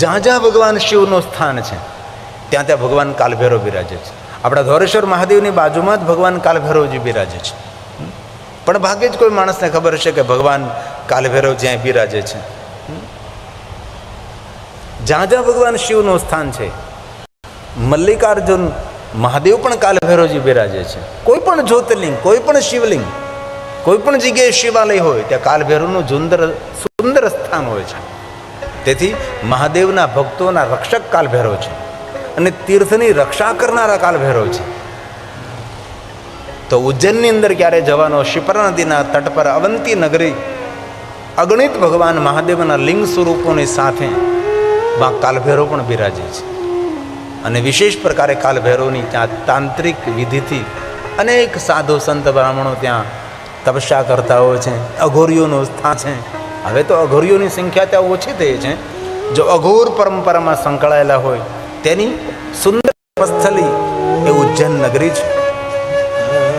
જ્યાં જ્યાં ભગવાન શિવનું સ્થાન છે, ત્યાં ત્યાં ભગવાન કાલભૈરવ બિરાજે છે. આપણા ધોરેશ્વર મહાદેવની બાજુમાં જ ભગવાન કાલભૈરવજી બિરાજે છે. પણ ભાગ્યે જ કોઈ માણસને ખબર હશે કે ભગવાન કાલભૈરવ જ્યાં બિરાજે છે. જ્યાં જ્યાં ભગવાન શિવનું સ્થાન છે, મલ્લિકાર્જુન મહાદેવ પણ કાલભૈરવજી બિરાજે છે. કોઈ પણ જ્યોતિર્લિંગ, કોઈ પણ શિવલિંગ, કોઈ પણ જગ્યાએ શિવાલય હોય, ત્યાં કાલભૈરવનું સુંદર સુંદર સ્થાન હોય છે. તેથી મહાદેવના ભક્તોના રક્ષક કાલભૈરવ છે અને તીર્થની રક્ષા કરનારા કાલભૈરવ છે. તો ઉજ્જૈનની અંદર ક્યારે જવાનો શિપ્રા નદીના તટ પર અવંતી નગરી અગણિત ભગવાન મહાદેવના લિંગ સ્વરૂપોની સાથે માં કાલભૈરવ પણ બિરાજે છે. અને વિશેષ પ્રકારે કાલભૈરવની ત્યાં તાંત્રિક વિધિથી અનેક સાધુ સંત બ્રાહ્મણો ત્યાં તપસ્યા કરતા હોય છે, અઘોરીઓનું સ્થાન છે. હવે તો અઘોરીઓની સંખ્યા ત્યાં ઓછી થઈ છે. જો અઘોર પરંપરામાં સંકળાયેલા હોય, તેની સુંદર સ્થલી એ ઉજ્જૈન નગરી છે.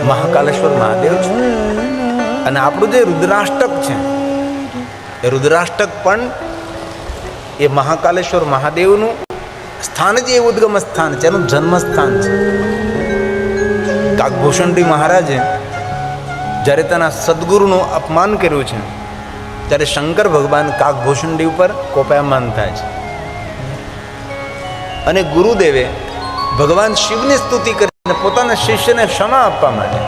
મહાકાલેશ્વર મહાદેવ છે. અને આપણું જે રુદ્રાષ્ટક છે, એ રુદ્રાષ્ટક પણ એ મહાકાલેશ્વર મહાદેવનું સ્થાન જ એ ઉદ્ગમ સ્થાન છે, એનું જન્મસ્થાન છે. કાકભૂષણજી મહારાજે જ્યારે તેના સદગુરુનું અપમાન કર્યું છે ત્યારે શંકર ભગવાન કાકભૂષણજી ઉપર કોપાયમાન થાય છે. અને ગુરુદેવે ભગવાન શિવની સ્તુતિ કરીને પોતાના શિષ્યને ક્ષમા આપવા માટે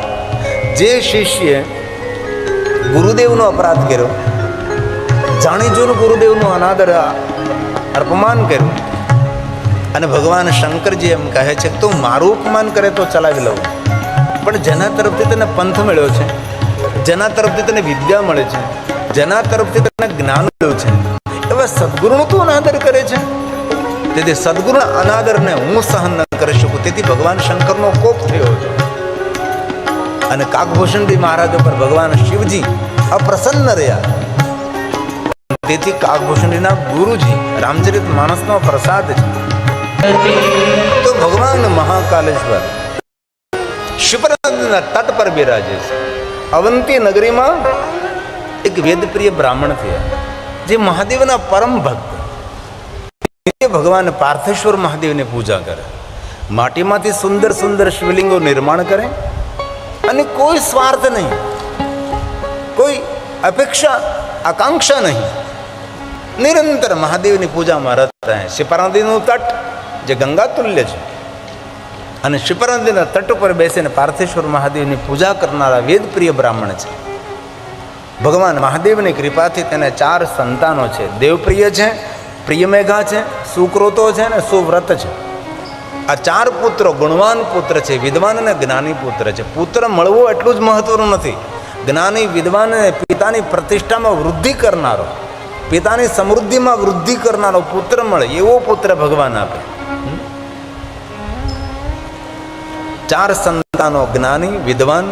જે શિષ્યએ ગુરુદેવનો અપરાધ કર્યો જાણી જોઈને ગુરુદેવનું અનાદર અપમાન કર્યું અને ભગવાન શંકરજી એમ કહે છે કે તું મારું અપમાન કરે તો ચલાવી લઉં. પણ જેના તરફથી તને પંથ મળ્યો છે, જેના તરફથી તને વિદ્યા મળે છે જેના તરફથી તને જ્ઞાન મળ્યું છે, એવા સદગુરુનો તું અનાદર કરે છે? તેથી સદગુરુના અનાદરને હું સહન ન કરી શકું, તેથી ભગવાન શંકરનો કોપ થયો છે. અને કાકભૂષણજી મહારાજ ઉપર ભગવાન શિવજી અપ્રસન્ન રહ્યા. તેથી કાકભૂષણજીના ગુરુજી રામચરિત માણસનો પ્રસાદ છે. તો ભગવાન મહાકાલેશ્વર શિવરાજના તટ પર બિરાજે છે. અવંતી નગરીમાં એક વેદપ્રિય બ્રાહ્મણ થયા, જે મહાદેવના પરમ ભક્ત. ભગવાન પાર્થેશ્વર મહાદેવને પૂજા કરે. માટીમાંથી સુંદર સુંદર શિવલિંગો નિર્માણ કરે અને કોઈ સ્વાર્થ નહીં, કોઈ અપેક્ષા, આકાંક્ષા નહીં. નિરંતર મહાદેવની પૂજામાં રત રહે શિપરા તટ, જે ગંગા તુલ્ય છે, અને શિપરા તટ ઉપર બેસીને પાર્થેશ્વર મહાદેવની પૂજા કરનારા વેદપ્રિય બ્રાહ્મણ છે. ભગવાન મહાદેવની કૃપાથી તેને ચાર સંતાનો છે. દેવપ્રિય છે, પ્રિયમેઘા છે, સુક્રોતો છે અને સુવ્રત છે. આ ચાર પુત્રો ગુણવાન પુત્ર છે, વિદ્વાન અને જ્ઞાની પુત્ર છે. પુત્ર મળવો એટલું જ મહત્વનું નથી. જ્ઞાની, વિદ્વાન અને પિતાની પ્રતિષ્ઠામાં વૃદ્ધિ કરનારો, પિતાની સમૃદ્ધિમાં વૃદ્ધિ કરનારો પુત્ર મળે એવો પુત્ર ભગવાન આપે. ચાર સંતાનો જ્ઞાની, વિદ્વાન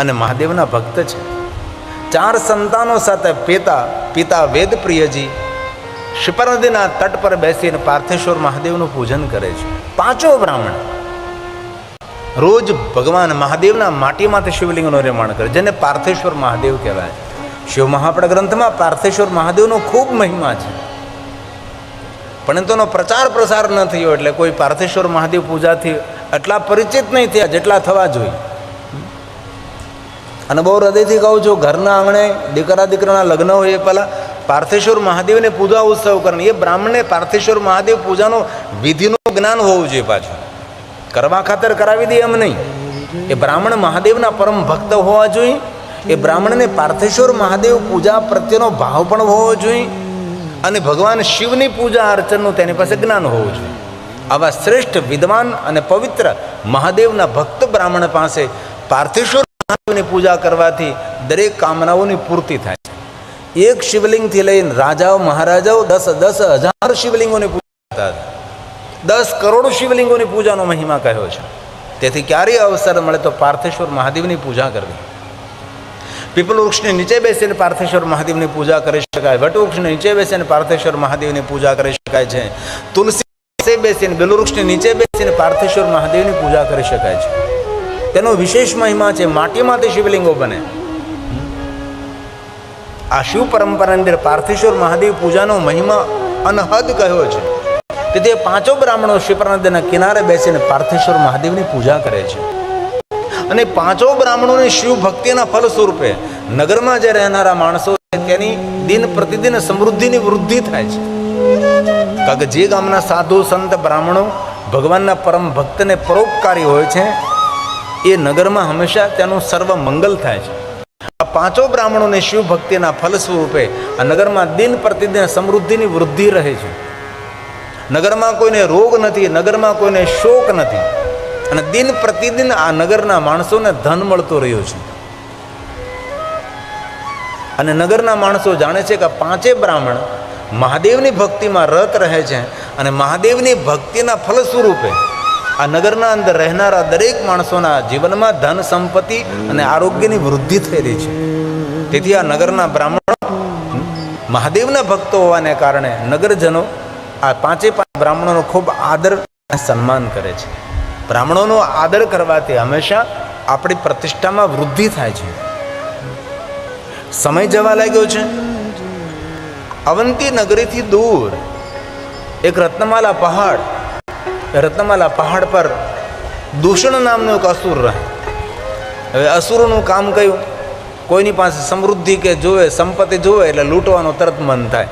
અને મહાદેવના ભક્ત છે. ચાર સંતાનો સાથે પિતા પિતા વેદપ્રિયજી શિપર નદીના તટ પર બેસીને પાર્થેશ્વર મહાદેવનું પૂજન કરે છે. પાંચો બ્રાહ્મણ રોજ ભગવાન મહાદેવના માટીમાંથી શિવલિંગનું નિર્માણ કરે, જેને પાર્થેશ્વર મહાદેવ કહેવાય શિવ મહાપણ ગ્રંથમાં પાર્થેશ્વર મહાદેવનો ખૂબ મહિમા છે. પણ તેનો પ્રચાર પ્રસાર ન થયો એટલે કોઈ પાર્થેશ્વર મહાદેવ પૂજાથી એટલા પરિચિત નહીં થયા જેટલા થવા જોઈએ. અને બહુ હૃદયથી કહું છું, ઘરના આંગણે દીકરા દીકરાના લગ્ન હોય એ પહેલાં પાર્થેશ્વર મહાદેવને પૂજા ઉત્સવ કરે એ બ્રાહ્મણને પાર્થેશ્વર મહાદેવ પૂજાનો વિધિનું જ્ઞાન હોવું જોઈએ પાછું. કરવા ખાતર કરાવી દે એમ નહીં. એ બ્રાહ્મણ મહાદેવના પરમ ભક્ત હોવા જોઈએ. એ બ્રાહ્મણને પાર્થેશ્વર મહાદેવ પૂજા પ્રત્યેનો ભાવ પણ હોવો જોઈએ. અને ભગવાન શિવની પૂજા અર્ચનનું તેની પાસે જ્ઞાન હોવું જોઈએ. આવા શ્રેષ્ઠ વિદ્વાન અને પવિત્ર મહાદેવના ભક્ત બ્રાહ્મણ પાસે પાર્થેશ્વર મહાદેવની પૂજા કરવાથી દરેક કામનાઓની પૂર્તિ થાય છે. એક શિવલિંગથી લઈને રાજાઓ, મહારાજાઓ, દસ દસ હજાર શિવલિંગોની પૂજા કરતા હતા. દસ કરોડ શિવલિંગોની પૂજાનો મહિમા કહ્યો છે. તેથી ક્યારેય અવસર મળે તો પાર્થેશ્વર મહાદેવની પૂજા કરવી. પીપલ વૃક્ષની નીચે બેસીને પાર્થેશ્વર મહાદેવની પૂજા કરી શકાય. વટવૃક્ષની નીચે બેસીને પાર્થેશ્વર મહાદેવની પૂજા કરી શકાય છે. તુલસી બેસીને, બેલુવૃક્ષની નીચે બેસીને પાર્થેશ્વર મહાદેવની પૂજા કરી શકાય છે. તેનો વિશેષ મહિમા છે, માટીમાંથી શિવલિંગો બને. આ શિવ પરંપરાની અંદર પાર્થેશ્વર મહાદેવ પૂજાનો મહિમા અનહદ કહ્યો છે. તેથી પાંચો બ્રાહ્મણો શિપ્રા કિનારે બેસીને પાર્થેશ્વર મહાદેવની પૂજા કરે છે. અને પાંચો બ્રાહ્મણોની શિવ ભક્તિના ફલ સ્વરૂપે નગરમાં જે રહેનારા માણસો તેની દિન પ્રતિદિન સમૃદ્ધિની વૃદ્ધિ થાય છે. કારણ કે જે ગામના સાધુ સંત બ્રાહ્મણો ભગવાનના પરમ ભક્તને પરોપકારી હોય છે એ નગરમાં હંમેશા તેનું સર્વ મંગલ થાય છે. આ પાંચો બ્રાહ્મણોને શિવ ભક્તિના ફલ સ્વરૂપે આ નગરમાં દિન પ્રતિદિન સમૃદ્ધિની વૃદ્ધિ રહે છે. નગરમાં કોઈને રોગ નથી, નગરમાં કોઈને શોક નથી. અને દિન પ્રતિદિન આ નગરના માણસોને ધન મળતો રહ્યો છે. અને નગરના માણસો જાણે છે કે પાંચે બ્રાહ્મણ મહાદેવની ભક્તિમાં રત રહે છે અને મહાદેવની ભક્તિના ફલ સ્વરૂપે આ નગરના અંદર રહેનારા દરેક માણસોના જીવનમાં ધન સંપત્તિ અને આરોગ્યની વૃદ્ધિ થઈ રહી છે. તેથી આ નગરના બ્રાહ્મણો મહાદેવના ભક્તો હોવાને કારણે નગરજનો આ પાંચે પાંચ બ્રાહ્મણોનો ખૂબ આદર અને સન્માન કરે છે. બ્રાહ્મણોનો આદર કરવાથી હંમેશા આપણી પ્રતિષ્ઠામાં વૃદ્ધિ થાય છે. સમય જવા લાગ્યો છે. અવંતી નગરીથી દૂર એક રત્નમાલા પહાડ રત્નમાલા પહાડ પર દૂષણ નામનો એક અસુર રહે. હવે અસુરોનું કામ કયું? કોઈની પાસે સમૃદ્ધિ કે જોવે, સંપત્તિ જોવે એટલે લૂંટવાનું તરત મન થાય.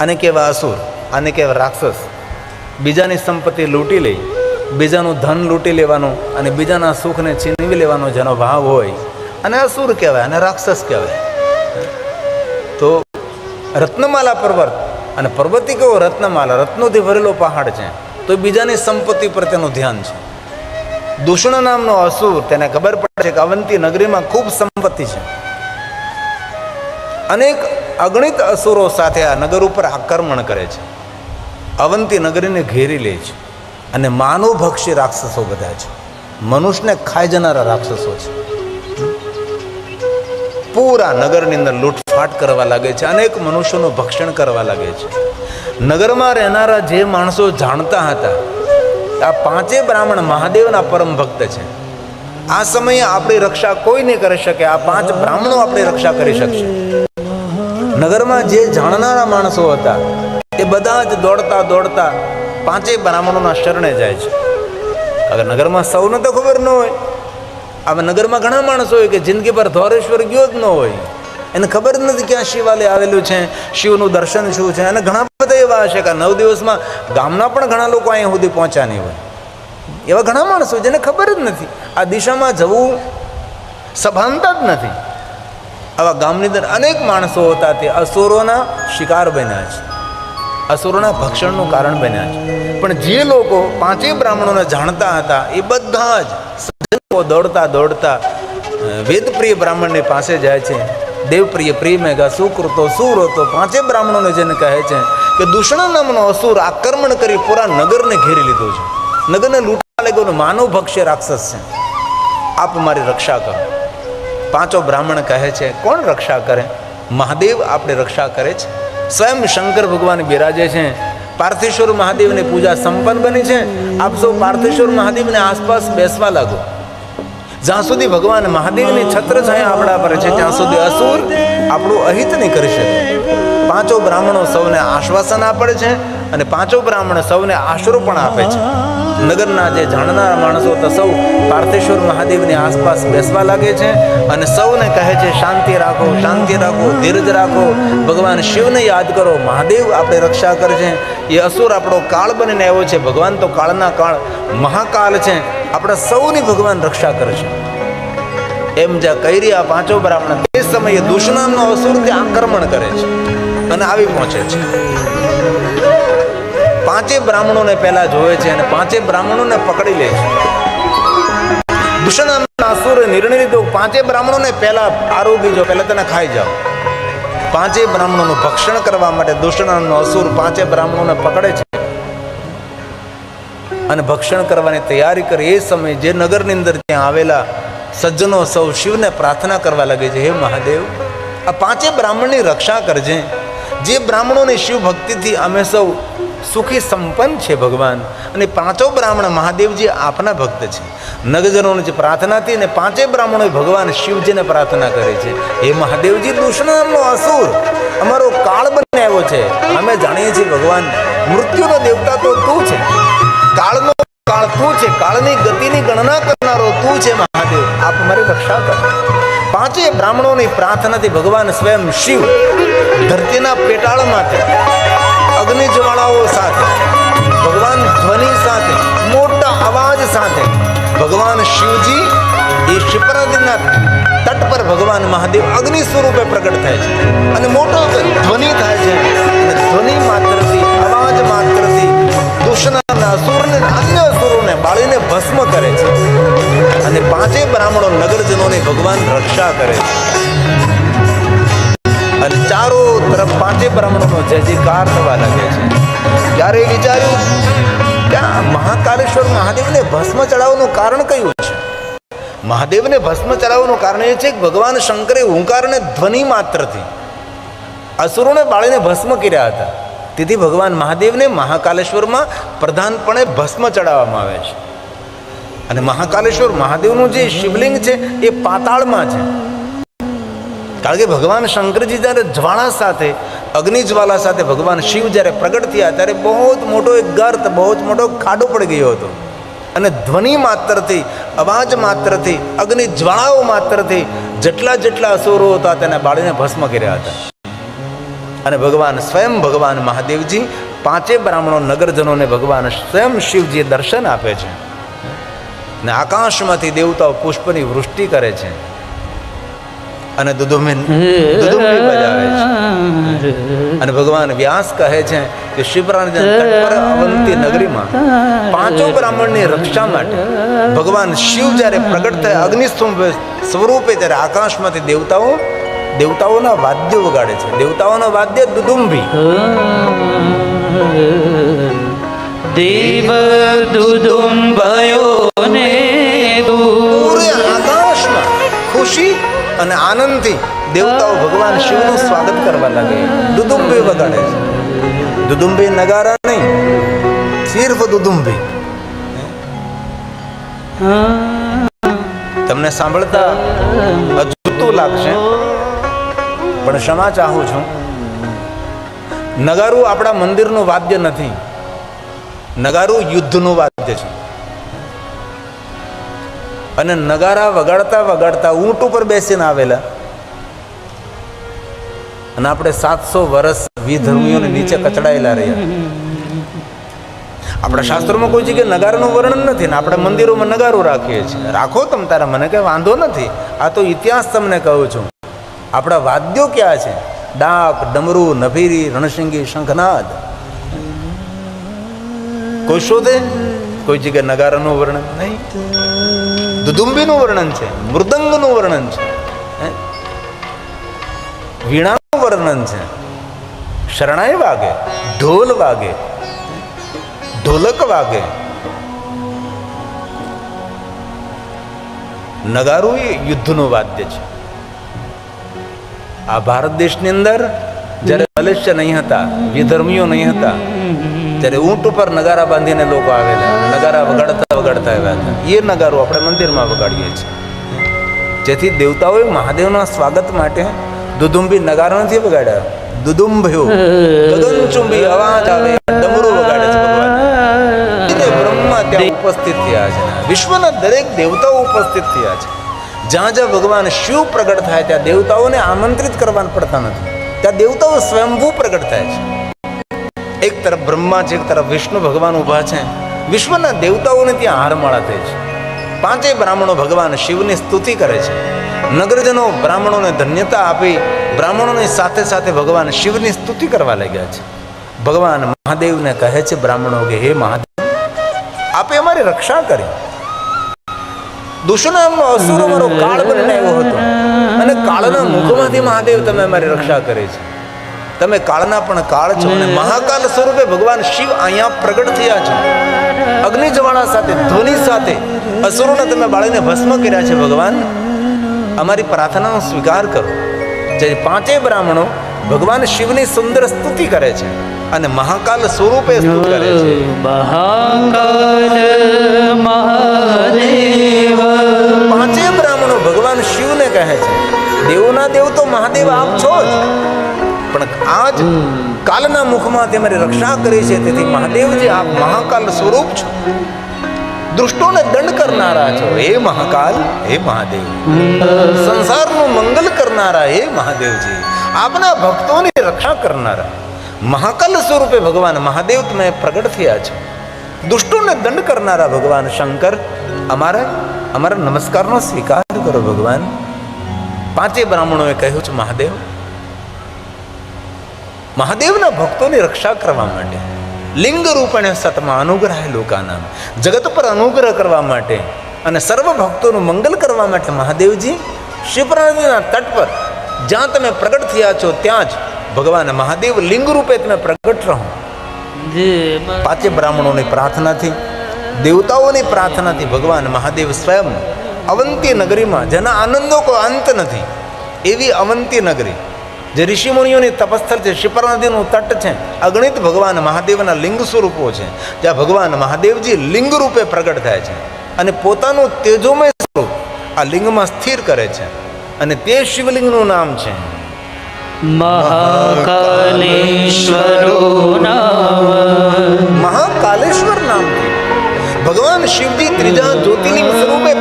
આને કહેવા અસુર, આને કહેવા રાક્ષસ. બીજાની સંપત્તિ લૂંટી લઈ બીજાનું ધન લૂંટી લેવાનું અને બીજાના સુખને છીનવી લેવાનો જેનો ભાવ હોય. અને અસુર કહેવાય અને રાક્ષસ કહેવાય. તો રત્નમાલા પર્વત, અને પર્વતી કેવો રત્નમાલા? રત્નોથી ભરેલો પહાડ છે. તો બીજાની સંપત્તિ પર તેનું ધ્યાન છે. દૂષણ નામનો અસુર તેને ખબર પડે છે કે અવંતી નગરીમાં ખૂબ સંપત્તિ છે. અનેક અગણિત અસુરો સાથે આ નગર ઉપર આક્રમણ કરે છે. અવંતી નગરીને ઘેરી લે છે અને માનવભક્ષી રાક્ષસો બધા છે. મનુષ્યને ખાઈ જનારા રાક્ષસો છે. પૂરા નગરની અંદર લૂંટફાટ કરવા લાગે છે. અનેક મનુષ્યોનું ભક્ષણ કરવા લાગે છે. નગરમાં રહેનારા જે માણસો જાણતા હતા, આ પાંચે બ્રાહ્મણ મહાદેવના પરમ ભક્ત છે. આ સમયે આપણી રક્ષા કોઈ નહીં કરી શકે? આ પાંચ બ્રાહ્મણો આપણી રક્ષા કરી શકશે? નગરમાં જે જાણનારા માણસો હતા, એ બધા જ દોડતા દોડતા પાંચે બ્રાહ્મણોના શરણે જાય છે. અગર નગરમાં સૌને તો ખબર ન હોય. હવે નગરમાં ઘણા માણસો હોય કે જિંદગી પર ધોરેશ્વર ગયો જ ન હોય. એને ખબર જ નથી ક્યાં શિવાલય આવેલું છે, શિવનું દર્શન શું છે, અને ઘણા બધા એવા હશે કે નવ દિવસમાં ગામના પણ ઘણા લોકો અહીંયા સુધી પહોંચ્યા નહીં હોય. એવા ઘણા માણસો જેને ખબર જ નથી. આ દિશામાં જવું સભાનતા જ નથી. આવા ગામની અંદર અનેક માણસો હતા તે અસુરોના શિકાર બન્યા છે. અસુરોના ભક્ષણનું કારણ બન્યા છે. પણ જે લોકો પાંચેય બ્રાહ્મણોને જાણતા હતા, એ બધા જ દોડતા દોડતા વેદપ્રિય બ્રાહ્મણની પાસે જાય છે. દેવપ્રિય પ્રિય મેઘા સુકૃતો સુરતો પાંચે બ્રાહ્મણોને જેને કહે છે કે દૂષણ નામનો અસુર આક્રમણ કરી પૂરા નગરને ઘેરી લીધો છે. નગરને લૂંટવા લાગ્યો માનવ ભક્ષ્ય રાક્ષસ છે. આપ મારી રક્ષા કરો. પાંચો બ્રાહ્મણ કહે છે, કોણ રક્ષા કરે? મહાદેવ આપણે રક્ષા કરે છે. સ્વયં શંકર ભગવાન બિરાજે છે. પાર્થેશ્વર મહાદેવની પૂજા સંપન્ન બની છે. આપ સૌ પાર્થેશ્વર મહાદેવને આસપાસ બેસવા લાગો. જ્યાં સુધી ભગવાન મહાદેવની છત્ર છાયા આપણા પર છે, ત્યાં સુધી અસુર આપણું અહિત નહીં કરી શકે. પાંચો બ્રાહ્મણો સૌને આશ્વાસન આપે છે અને પાંચો બ્રાહ્મણ સૌને આશરો પણ આપે છે. નગરના જે જાણનારા માણસો તો સૌ પાર્થેશ્વર મહાદેવની આસપાસ બેસવા લાગે છે અને સૌને કહે છે, શાંતિ રાખો શાંતિ રાખો, ધીરજ રાખો. ભગવાન શિવને યાદ કરો. મહાદેવ આપણે રક્ષા કરશે. એ અસુર આપણો કાળ બનીને આવ્યો છે. ભગવાન તો કાળના કાળ મહાકાલ છે. આપણે સૌની ભગવાન રક્ષા કરશે. એમ જ્યાં કઈ રહ્યા પાંચો બ્રાહ્મણ તે સમયે દુષ્ણામનો અસુર તે આક્રમણ કરે છે અને આવી પહોંચે છે. પાંચે બ્રાહ્મણોને પહેલા જોવે છે અને પાંચે બ્રાહ્મણોને પકડી લે છે. દુષ્ણામના અસુરે નિર્ણય લીધો, પાંચે બ્રાહ્મણોને પહેલા આરોગી જો પહેલા તને ખાઈ જાઓ. પાંચે બ્રાહ્મણોનું ભક્ષણ કરવા માટે દુષ્ણામનો અસુર પાંચે બ્રાહ્મણોને પકડે છે. અને ભક્ષણ કરવાની તૈયારી કરી એ સમયે જે નગરની અંદર ત્યાં આવેલા સજ્જનો સૌ શિવને પ્રાર્થના કરવા લાગે છે, હે મહાદેવ, આ પાંચે બ્રાહ્મણની રક્ષા કરજે. જે બ્રાહ્મણોની શિવ ભક્તિથી અમે સૌ સુખી સંપન્ન છે ભગવાન. અને પાંચો બ્રાહ્મણ મહાદેવજી આપના ભક્ત છે. નગજનોની જે પ્રાર્થનાથી ને પાંચે બ્રાહ્મણો ભગવાન શિવજીને પ્રાર્થના કરે છે. હે મહાદેવજી દુષ્ણનો અસુર, અમારો કાળ બની આવ્યો છે. અમે જાણીએ છીએ ભગવાન, મૃત્યુનો દેવતા તો તું છે. કાળનો કાળ તું છે. કાળની ગતિની ગણના કરનારો તું છે મહાદેવ. આપ મારી રક્ષા કર. પાંચે બ્રાહ્મણોની પ્રાર્થનાથી ભગવાન સ્વયં શિવ ધરતીના પેટાળમાંથી અગ્નિ જ્વાળાઓ સાથે, ભગવાન ધ્વનિ સાથે, મોટા અવાજ સાથે, ભગવાન શિવજી એ શિપ્રા તટ પર ભગવાન મહાદેવ અગ્નિ સ્વરૂપે પ્રગટ થાય છે. અને મોટો ધ્વનિ થાય છે ધ્વનિ માત્રથી, અવાજ માત્રથી દુષ્ટના અસુરને અન્ય અસુરોને બાળીને ભસ્મ કરે છે. અને પાંચે બ્રાહ્મણો નગરજનોની ભગવાન રક્ષા કરે છે. અને ચારો તરફ પાંચે બ્રાહ્મણોનો જય જયકાર થવા લાગે છે. ત્યારે વિચાર્યું, કે આ મહાકાલેશ્વર મહાદેવને ભસ્મ ચડાવવાનું કારણ કયું છે? મહાદેવને ભસ્મ ચડાવવાનું કારણ એ છે કે ભગવાન શંકરે હુંકારને ધ્વનિ માત્રથી અસુરોને બાળીને ભસ્મ કર્યા હતા. તેથી ભગવાન મહાદેવને મહાકાલેશ્વરમાં પ્રધાનપણે ભસ્મ ચડાવવામાં આવે છે. અને મહાકાલેશ્વર મહાદેવનું જે શિવલિંગ છે, એ પાતાળમાં છે. કારણ કે ભગવાન શંકરજી જ્યારે જ્વાળા સાથે અગ્નિજ્વાલા સાથે ભગવાન શિવ જ્યારે પ્રગટ થયા, ત્યારે બહુ જ મોટો એક ગર્ત બહુ જ મોટો ખાડો પડી ગયો હતો. અને ધ્વનિ માત્રથી, અવાજ માત્રથી અગ્નિ જ્વાળાઓ માત્રથી જેટલા જેટલા અસુરો હતા તેને બાળીને ભસ્મ કર્યા હતા. અને ભગવાન સ્વયં ભગવાન મહાદેવજી પાંચે બ્રાહ્મણો નગરજનોને ભગવાન સ્વયં શિવજીએ દર્શન આપે છે. ને આકાશમાંથી દેવતાઓ પુષ્પની વૃષ્ટિ કરે છે. અને દુદુમ્બી દુદુમ્બી બજાવે છે. અને ભગવાન વ્યાસ કહે છે કે શિવરાજ તટ પર અવંતી નગરીમાં પાંચો બ્રાહ્મણની રક્ષા માટે ભગવાન શિવ જ્યારે પ્રગટ થયા, અગ્નિસ્તંભ સ્વરૂપે ત્યારે આકાશમાંથી દેવતાઓ, દેવતાઓના વાદ્યો વગાડે છે. દેવતાઓના વાદ્ય દુદુંબી દેવ દુદુંબયો ને અને આનંદથી દેવતાઓ ભગવાન શિવનું સ્વાગત કરવા લાગે. દુદુંબે વગાડે છે. દુદુંબે નગારા નહીં સિર્ફ દુદુંબે. તમને સાંભળતા અજુતું લાગશે, પણ ક્ષમા ચાહું છું. નગારું આપણા મંદિરનું વાદ્ય નથી. નગારું યુદ્ધનું વાદ્ય છે. અને નગારા વગાડતા વગાડતા ઊંટ ઉપર બેસીને આવેલા. અને આપણે સાતસો વર્ષ વિધર્મીઓને નીચે કચડાયેલા રહ્યા. આપણા શાસ્ત્રોમાં કોઈ જગ્યાએ નગારાનું વર્ણન નથી ને આપણે મંદિરોમાં નગારું રાખીએ છીએ. રાખો તમ તારા, મને કંઈ વાંધો નથી. આ તો ઇતિહાસ તમને કહું છું. આપણા વાદ્યો ક્યાં છે? ડાક, ડમરુ, નભીરી રણસિંગી શંખનાદ. કોઈ શોધે? કોઈ જગ્યાએ નગારાનું વર્ણન? નહીં. દુદુંબીનું વર્ણન છે, મૃદંગનું વર્ણન છે વીણાનું વર્ણન છે. શરણાઈ વાગે, ઢોલ વાગે, ઢોલક વાગે. નગારું એ યુદ્ધનું વાદ્ય છે. આ ભારત દેશની અંદર જ્યારે મલેશિય નહીં હતા, વિધર્મીઓ નહીં હતા, ત્યારે ઊંટ ઉપર નગારા બાંધીને લોકો આવેલા, નગારા વગાડતા વગાડતા આવ્યા હતા. એ નગારો આપણે મંદિરમાં વગાડીએ છીએ. જેથી દેવતાઓએ મહાદેવના સ્વાગત માટે દુદુંબી નગારો નથી વગાડ્યા દુદુંભ્યો અવાજ આવે ઉપસ્થિત થયા છે. વિશ્વના દરેક દેવતાઓ ઉપસ્થિત થયા છે. જ્યાં જ્યાં ભગવાન શિવ પ્રગટ થાય, ત્યાં દેવતાઓને આમંત્રિત કરવા પડતા નથી. ત્યાં દેવતાઓ સ્વયંભૂ પ્રગટ થાય છે. એક તરફ બ્રહ્મા છે એક તરફ વિષ્ણુ ભગવાન ઊભા છે. વિશ્વના દેવતાઓને ત્યાં હારમાળા થઈ છે. પાંચેય બ્રાહ્મણો ભગવાન શિવની સ્તુતિ કરે છે. નગરજનો બ્રાહ્મણોને ધન્યતા આપી બ્રાહ્મણોની સાથે સાથે ભગવાન શિવની સ્તુતિ કરવા લાગ્યા છે. ભગવાન મહાદેવને કહે છે, બ્રાહ્મણો કે, હે મહાદેવ, આપે અમારી રક્ષા કરી. દુષ્ણામનો અસુર અમારો કાળ બનીને આવ્યો હતો. અને કાળના મુખમાંથી મહાદેવ તમે અમારી રક્ષા કરી છે. તમે કાળના પણ કાળ છો અને મહાકાલ સ્વરૂપે ભગવાન શિવ અહીંયા પ્રગટ થયા છે. અગ્નિ જવાળા સાથે ધ્વનિ સાથે અસુરોને તમે બાળીને ભસ્મ કર્યા છે ભગવાન. અમારી પ્રાર્થનાનો સ્વીકાર કરો. જે પાંચેય બ્રાહ્મણો ભગવાન શિવની સુંદર સ્તુતિ કરે છે અને મહાકાલ સ્વરૂપે સ્તુતિ કરે છે. મહાકાલ મહાદેવ. પાંચે બ્રાહ્મણો ભગવાન શિવને કહે છે દેવોના દેવ કાલના મુખમાં તમારી રક્ષા કરી છે. તેથી મહાદેવજી આપ મહાકાલ સ્વરૂપ છો, દુષ્ટોને દંડ કરનારા છો. હે મહાકાલ, હે મહાદેવ. સંસારનું મંગલ કરનારા, હે મહાદેવજી. આપના ભક્તોની રક્ષા કરનારા. મહાકાલ સ્વરૂપે ભગવાન મહાદેવ તમે પ્રગટ થયા છો. દુષ્ટોને દંડ કરનારા ભગવાન શંકર, અમારા અમારા નમસ્કારનો સ્વીકાર કરો ભગવાન. પાંચે બ્રાહ્મણોએ કહ્યું છે, મહાદેવ મહાદેવના ભક્તોની રક્ષા કરવા માટે લિંગ રૂપણે સતમાં અનુગ્રહ લોકાના જગત પર અનુગ્રહ કરવા માટે અને સર્વ ભક્તોનું મંગલ કરવા માટે મહાદેવજી શિવરા તટ પર જ્યાં તમે પ્રગટ થયા છો ત્યાં જ ભગવાન મહાદેવ લિંગ રૂપે તમે પ્રગટ રહો. પાંચે બ્રાહ્મણોની પ્રાર્થનાથી દેવતાઓની પ્રાર્થનાથી ભગવાન મહાદેવ સ્વયં અવંતી નગરીમાં જેના આનંદો કોઈ અંત નથી એવી અવંતી નગરી જે ઋષિમુનિઓની તપસ્થળ છે શિપરા નદીનું તટ છે અગણિત ભગવાન મહાદેવના લિંગ સ્વરૂપો છે જ્યાં ભગવાન મહાદેવજી લિંગ રૂપે પ્રગટ થાય છે અને પોતાનું તેજોમય સ્વરૂપ આ લિંગમાં સ્થિર કરે છે અને તે શિવલિંગનું નામ છે. મહાકાલેશ્વર નામ ભગવાન શિવજી ત્રીજા જ્યોતિલિંગ સ્વરૂપે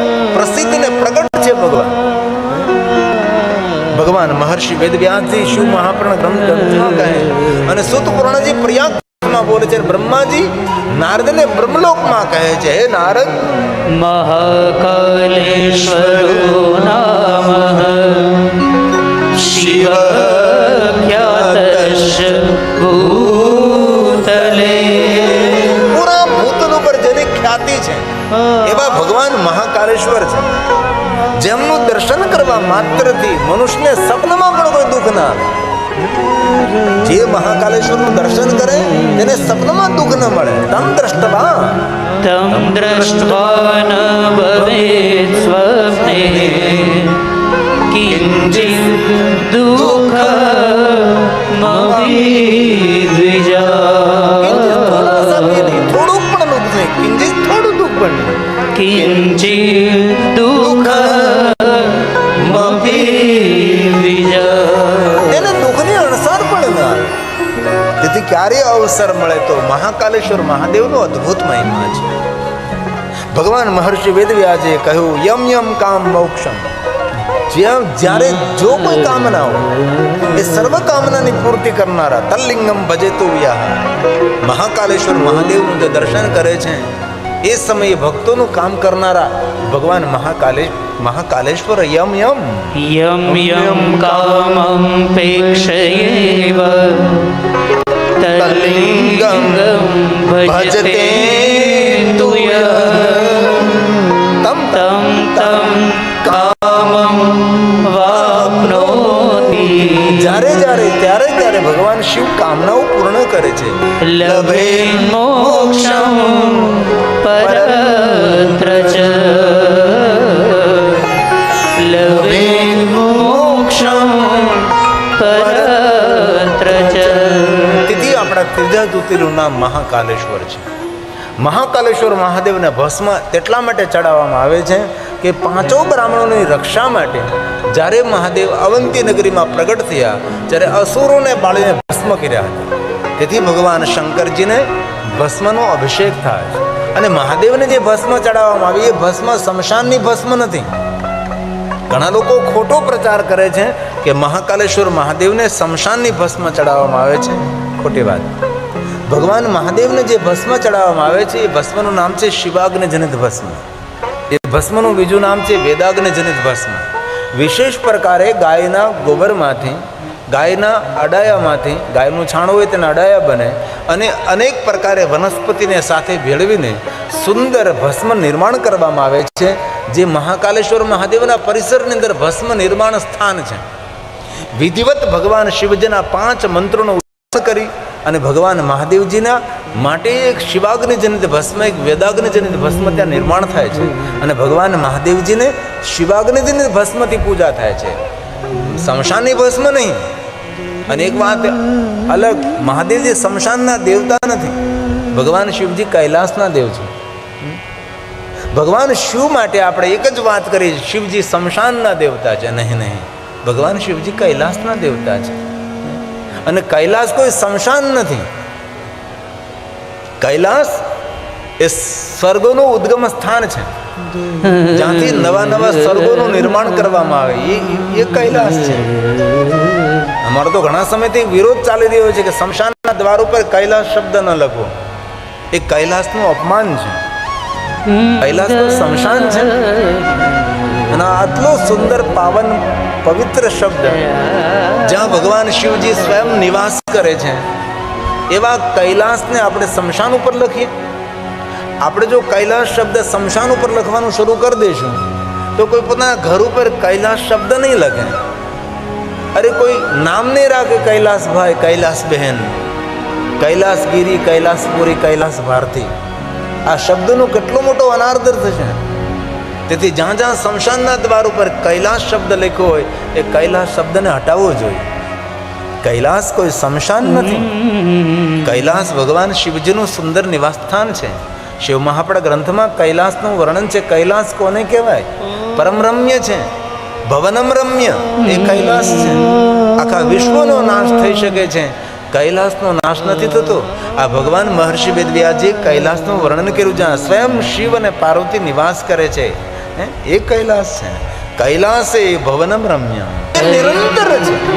મહર્ષિ વેદવ્યાસજી શિવ મહાપ્રણ ગ્રંથમાં કહે અને સુત પુરાણજી પ્રયાગમાં બોલે છે બ્રહ્માજી નારદને બ્રહ્મલોકમાં કહે છે. હે નારદ! મહાકાલેશ્વરો નામ શિવ ખ્યાતશ ભૂતલે. પૂરા ભૂતલ ઉપર જેની ખ્યાતિ છે એવા ભગવાન મહાકાલેશ્વર છે. જેમનું દર્શન કરવા માત્રથી મનુષ્યને સપનામાં પણ કોઈ દુઃખ ના આવે. જે મહાકાલેશ્વરનું દર્શન કરે તેને સપનામાં દુઃખ ન મળે. તમ દ્રષ્ટવા તમ દ્રષ્ટવા ન ભવે સ્વપ્ને. કિંચિત દુઃખ મવી દ્વિજા. થોડું પણ દુઃખ નહીં કિંચિત થોડું દુઃખ પણ કિંચિત જ્યારે અવસર મળે તો મહાકાલેશ્વર મહાદેવનો અદ્ભુત મહિમા છે. ભગવાન મહર્ષિ વેદવ્યાજે કહ્યું, યમ યમ કામ મોક્ષમ. જ્યાં જ્યારે જો કોઈ કામના હોય, એ સર્વ કામનાની પૂર્તિ કરનારા તલ્લિંગમ ભજેતુ વ્યાહ. મહાકાલેશ્વર મહાદેવનું જે દર્શન કરે છે, એ સમયે ભક્તોનું કામ કરનારા ભગવાન મહાકાલે મહાકાલેશ્વર યમ યમ. યમ યમ કામમ પેક્ષયેવ. કલિંગમ ભજતે તુય તમ તમ તમ કામમ વાપનોતિ જ્યારે જ્યારે ત્યારે ત્યારે ભગવાન શિવ કામનાઓ પૂર્ણ કરે છે લભે મોક્ષમ પર ત્રીજા જ્યોતિર્લિંગનું નામ મહાકાલેશ્વર છે. મહાકાલેશ્વર મહાદેવને ભસ્મ તેટલા માટે ચડાવવામાં આવે છે કે પાંચો બ્રાહ્મણોની રક્ષા માટે જ્યારે મહાદેવ અવંતી નગરીમાં પ્રગટ થયા, ત્યારે અસુરોને બાળીને ભસ્મ કર્યા હતા. તેથી ભગવાન શંકરજીને ભસ્મનો અભિષેક થાય છે. અને મહાદેવને જે ભસ્મ ચડાવવામાં આવી, એ ભસ્મ શમશાનની ભસ્મ નથી. ઘણા લોકો ખોટો પ્રચાર કરે છે કે મહાકાલેશ્વર મહાદેવને શમશાનની ભસ્મ ચડાવવામાં આવે છે. ખોટી વાત. ભગવાન મહાદેવને જે ભસ્મ ચડાવવામાં આવે છે, એ ભસ્મનું નામ છે શિવાગ્ન જનિત ભસ્મ. એ ભસ્મનું બીજું નામ છે વેદાગ્ન જનિત ભસ્મ. વિશેષ પ્રકારે ગાયના ગોબરમાંથી, ગાયના અડાયામાંથી, ગાયનું છાણ હોય તેના અડાયા બને અને અનેક પ્રકારે વનસ્પતિને સાથે ભેળવીને સુંદર ભસ્મ નિર્માણ કરવામાં આવે છે, જે મહાકાલેશ્વર મહાદેવના પરિસરની અંદર ભસ્મ નિર્માણ સ્થાન છે. વિધિવત ભગવાન શિવજીના પાંચ મંત્રોનો ઉલ્લેખ કરી અને ભગવાન મહાદેવજીના માટે એક શિવાગ્નિ જનિત ભસ્મ, એક વેદાગ્નિ જનિત ભસ્મ ત્યાં નિર્માણ થાય છે. અને ભગવાન મહાદેવજીને શિવાગ્નિ જનિત ભસ્મથી પૂજા થાય છે. શમશાનની ભસ્મ નહીં. અને એક વાત અલગ, મહાદેવજી શમશાનના દેવતા નથી. ભગવાન શિવજી કૈલાસના દેવ છે. ભગવાન શિવ માટે આપણે એક જ વાત કરી શિવજી શમશાનના દેવતા છે. નહીં નહીં. ભગવાન શિવજી કૈલાસના દેવતા છે. અને કૈલાસ કોઈ શમશાન નથી. કૈલાસ એ સ્વર્ગોનું ઉદ્ગમ સ્થાન છે. જ્યાંથી નવા નવા સ્વર્ગોનું નિર્માણ કરવામાં આવે, એ એ કૈલાસ છે. અમારો તો ઘણા સમયથી વિરોધ ચાલી રહ્યો છે કે શમશાનના દ્વાર ઉપર કૈલાસ શબ્દ ન લખવો. એ કૈલાસનું અપમાન છે. કૈલાસનું શમશાન છે. અને આટલો સુંદર પાવન પવિત્ર શબ્દ. જ્યાં ભગવાન શિવજી સ્વયં નિવાસ કરે છે. એવા કૈલાસને આપણે શમશાન ઉપર લખીએ. આપણે જો કૈલાસ શબ્દ શમશાન ઉપર લખવાનું શરૂ કરી દઈશું, તો કોઈ પોતાના ઘર ઉપર કૈલાસ શબ્દ નહીં લખે. અરે કોઈ નામ નહીં રાખે કૈલાસભાઈ કૈલાસ બહેન કૈલાસગીરી, કૈલાસપુરી કૈલાસ ભારતી આ શબ્દનો કેટલો મોટો અનાર્દર થશે? તેથી જ્યાં જ્યાં શમશાનના દ્વાર ઉપર કૈલાસ શબ્દ લખ્યો હોય, એ કૈલાસ શબ્દને હટાવવો જોઈએ. કૈલાસ કોઈ શમશાન નથી. કૈલાસ ભગવાન શિવજીનું સુંદર નિવાસસ્થાન છે. શિવ મહાપડા ગ્રંથમાં કૈલાસનું વર્ણન છે. કૈલાસ કોને કહેવાય? પરમ રમ્ય છે. ભવનમ રમ્ય. એ કૈલાસ છે. આખા વિશ્વનો નાશ થઈ શકે છે. કૈલાસનો નાશ નથી થતો. આ ભગવાન મહર્ષિ વેદવ્યાસજી કૈલાસનું વર્ણન કર્યું, જ્યાં સ્વયં શિવ અને પાર્વતી નિવાસ કરે છે. એ કૈલાસ છે. કૈલાસે ભવનમ રમ્ય નિરંતર છે.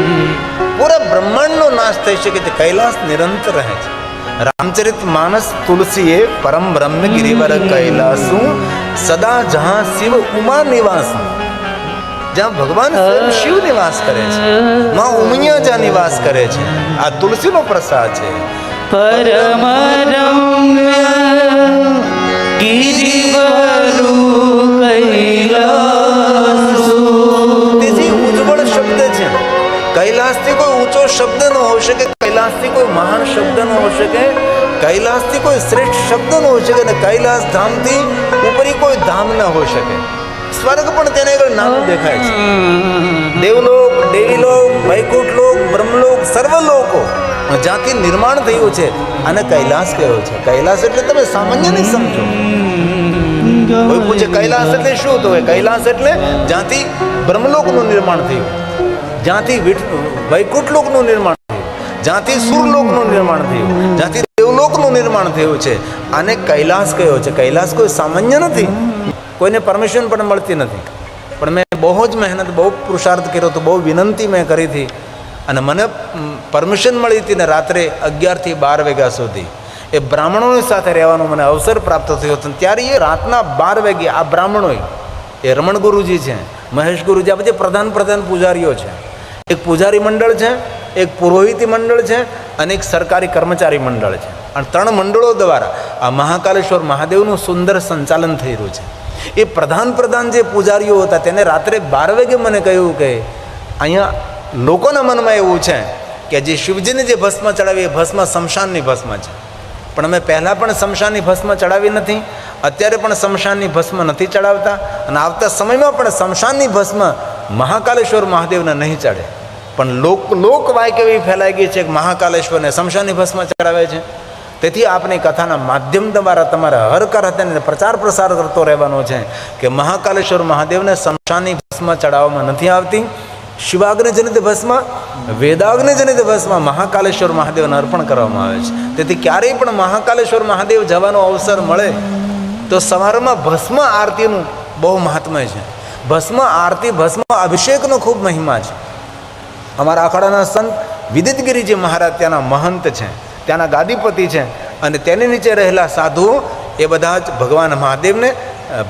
પૂરા બ્રહ્માંડનો નાશ થઈ શકે તે કૈલાસ નિરંતર રહે છે. રામચરિત માનસ તુલસીએ પરમ બ્રહ્મ ગિરિવર સદા જહાં શિવ ઉમા નિવાસ. જ્યાં ભગવાન શિવ નિવાસ કરે છે. માં ઉમિયા જ્યાં નિવાસ કરે છે. આ તુલસીનો પ્રસાદ છે. પરમ રમ્ય કૈલાસથી કોઈ ઊંચો શબ્દ ન હોઈ શકે, કૈલાસથી કોઈ મહાન શબ્દ ન હોઈ શકે, કૈલાસથી કોઈ શ્રેષ્ઠ શબ્દ ન હોઈ શકે અને કૈલાસ ધામથી ઉપરી કોઈ ધામ ન હોઈ શકે. સ્વર્ગ પણ તેને આગળ નાનું દેખાય છે. દેવલોક, દેવીલોક વૈકુંઠ લોક બ્રહ્મલોક સર્વ લોકો જ્યાંથી નિર્માણ થયું છે અને કૈલાસ કયો છે. કૈલાસ એટલે તમે સામાન્ય નહીં સમજો. કોઈ પૂછે કૈલાસ એટલે શું? તો કૈલાસ એટલે જ્યાંથી બ્રહ્મલોકનું નિર્માણ થયું. જ્યાંથી વૈકુંઠલોકનું વૈકુંઠ નિર્માણ થયું, જ્યાંથી સુરલોકનું નિર્માણ થયું, જ્યાંથી દેવલોકનું નિર્માણ થયું છે, આને કૈલાસ કયો છે? કૈલાસ કોઈ સામાન્ય નથી. કોઈને પરમિશન પણ મળતી નથી. પણ મેં બહુ જ મહેનત, બહુ પુરુષાર્થ કર્યો હતો, બહુ વિનંતી મેં કરી હતી. અને મને પરમિશન મળી હતી ને રાત્રે અગિયારથી બાર વાગ્યા સુધી. એ બ્રાહ્મણોની સાથે રહેવાનો મને અવસર પ્રાપ્ત થયો હતો. ત્યારે એ રાતના બાર વાગે આ બ્રાહ્મણોએ એ રમણ ગુરુજી છે, મહેશ ગુરુજી, આ બધી પ્રધાન પ્રધાન પૂજારીઓ છે. એક પૂજારી મંડળ છે, એક પુરોહિતી મંડળ છે અને એક સરકારી કર્મચારી મંડળ છે. અને ત્રણ મંડળો દ્વારા આ મહાકાલેશ્વર મહાદેવનું સુંદર સંચાલન થઈ રહ્યું છે. એ પ્રધાન પ્રધાન જે પૂજારીઓ હતા તેને રાત્રે બાર વાગે મને કહ્યું કે અહીંયા લોકોના મનમાં એવું છે કે જે શિવજીને જે ભસ્મ ચડાવી એ ભસ્મ શમશાનની ભસ્મ છે. પણ અમે પહેલાં પણ શમશાનની ભસ્મ ચડાવી નથી, અત્યારે પણ શમશાનની ભસ્મ નથી ચડાવતા અને આવતા સમયમાં પણ શમશાનની ભસ્મ મહાકાલેશ્વર મહાદેવને નહીં ચડે. પણ લોક લોક વાયક એવી ફેલાઈ ગઈ છે કે મહાકાલેશ્વરને શમશાની ભસ્મ ચડાવે છે. તેથી આપની કથાના માધ્યમ દ્વારા તમારે હર કરતને પ્રચાર પ્રસાર કરતો રહેવાનો છે કે મહાકાલેશ્વર મહાદેવને શમશાની ભસ્મ ચડાવવામાં નથી આવતી. શિવાગ્નિ જનિત ભસ્મ વેદાગ્નિ જનિત ભસ્મ મહાકાલેશ્વર મહાદેવને અર્પણ કરવામાં આવે છે. તેથી ક્યારેય પણ મહાકાલેશ્વર મહાદેવ જવાનો અવસર મળે તો સવારમાં ભસ્મ આરતીનું બહુ મહાત્મ્ય છે. ભસ્મ આરતી, ભસ્મ અભિષેકનો ખૂબ મહિમા છે. અમારા અખાડાના સંત વિદિતગીરીજી મહારાજ ત્યાંના મહંત છે, ત્યાંના ગાદીપતિ છે અને તેની નીચે રહેલા સાધુઓ એ બધા જ ભગવાન મહાદેવને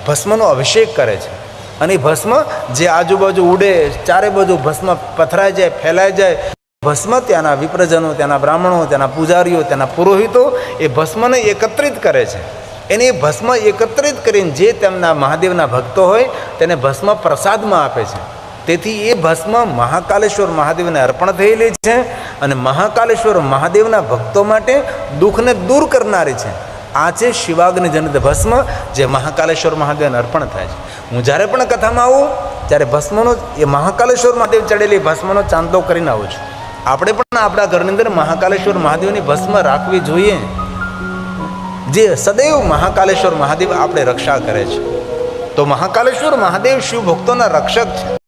ભસ્મનો અભિષેક કરે છે. અને એ ભસ્મ જે આજુબાજુ ઉડે, ચારે બાજુ ભસ્મ પથરાઈ જાય, ફેલાઈ જાય, ભસ્મ ત્યાંના વિપ્રજનો, ત્યાંના બ્રાહ્મણો, ત્યાંના પૂજારીઓ, ત્યાંના પુરોહિતો એ ભસ્મને એકત્રિત કરે છે. એને ભસ્મ એકત્રિત કરીને જે તેમના મહાદેવના ભક્તો હોય તેને ભસ્મ પ્રસાદમાં આપે છે. તેથી એ ભસ્મ મહાકાલેશ્વર મહાદેવને અર્પણ થયેલી છે અને મહાકાલેશ્વર મહાદેવના ભક્તો માટે દુઃખને દૂર કરનારી છે. આ છે શિવાગ્નિ જનિત ભસ્મ જે મહાકાલેશ્વર મહાદેવને અર્પણ થાય છે. હું જ્યારે પણ કથામાં આવું, ત્યારે ભસ્મનો એ મહાકાલેશ્વર મહાદેવ ચડેલી ભસ્મનો ચાંદલો કરીને આવું છું. આપણે પણ આપણા ઘરની અંદર મહાકાલેશ્વર મહાદેવની ભસ્મ રાખવી જોઈએ. જે સદૈવ મહાકાલેશ્વર મહાદેવ આપણે રક્ષા કરે છે. તો મહાકાલેશ્વર મહાદેવ શિવ ભક્તોના રક્ષક છે.